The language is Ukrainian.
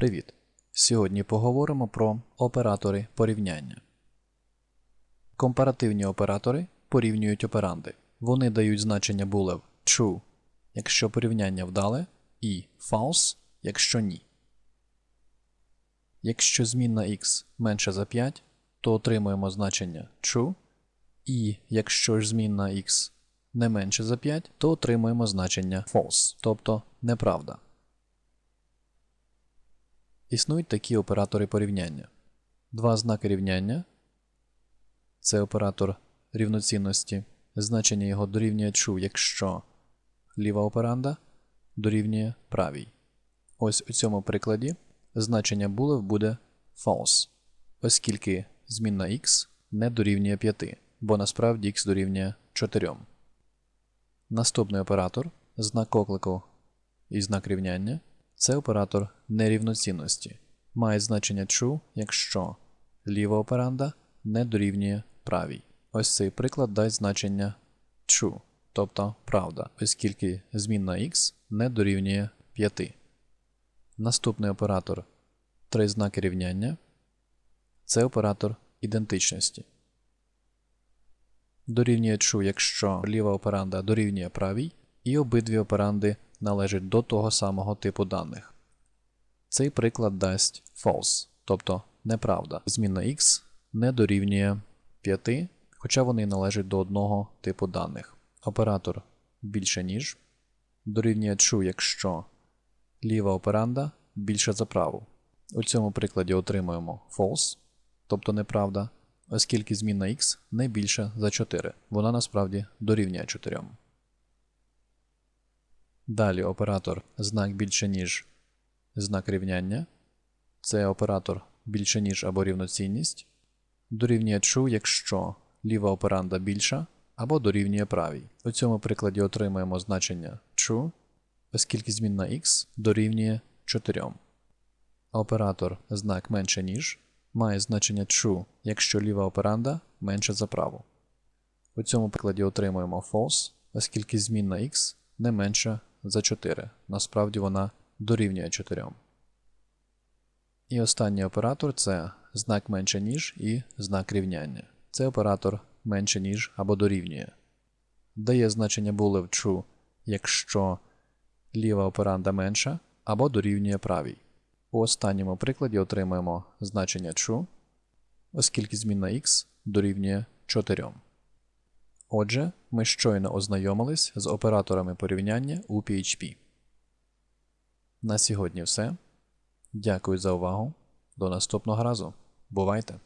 Привіт! Сьогодні поговоримо про оператори порівняння. Компаративні оператори порівнюють операнди. Вони дають значення булев true, якщо порівняння вдале, і false, якщо ні. Якщо змінна x менше за 5, то отримуємо значення true, і якщо ж змінна x не менше за 5, то отримуємо значення false, тобто неправда. Існують такі оператори порівняння. Два знаки рівняння це оператор рівноцінності. Значення його дорівнює true, якщо ліва операнда дорівнює правій. Ось у цьому прикладі значення булев буде false, оскільки змінна x не дорівнює 5, бо насправді x дорівнює 4. Наступний оператор знак оклику і знак рівняння це оператор нерівноцінності. Має значення true, якщо ліва операнда не дорівнює правій. Ось цей приклад дасть значення true, тобто правда, оскільки змінна x не дорівнює 5. Наступний оператор три знаки рівняння це оператор ідентичності. Дорівнює true, якщо ліва операнда дорівнює правій, і обидві операнди належать до того самого типу даних. Цей приклад дасть false, тобто неправда. Змінна x не дорівнює 5, хоча вони належать до одного типу даних. Оператор більше ніж дорівнює true, якщо ліва операнда більша за праву. У цьому прикладі отримуємо false, тобто неправда, оскільки змінна x не більша за 4. Вона насправді дорівнює 4. Далі оператор знак більше ніж знак рівняння. Це оператор більше ніж або рівноцінність. Дорівнює true, якщо ліва операнда більша або дорівнює правій. У цьому прикладі отримаємо значення true, оскільки змінна x дорівнює 4. Оператор знак менше ніж має значення true, якщо ліва операнда менша за праву. У цьому прикладі отримуємо false, оскільки змінна x не менша за 4. Насправді вона дорівнює 4. І останній оператор це знак менше ніж і знак рівняння. Це оператор менше ніж або дорівнює. Дає значення булев true, якщо ліва операнда менша або дорівнює правій. У останньому прикладі отримаємо значення true, оскільки змінна x дорівнює 4. Отже, ми щойно ознайомились з операторами порівняння у PHP. На сьогодні все. Дякую за увагу. До наступного разу. Бувайте!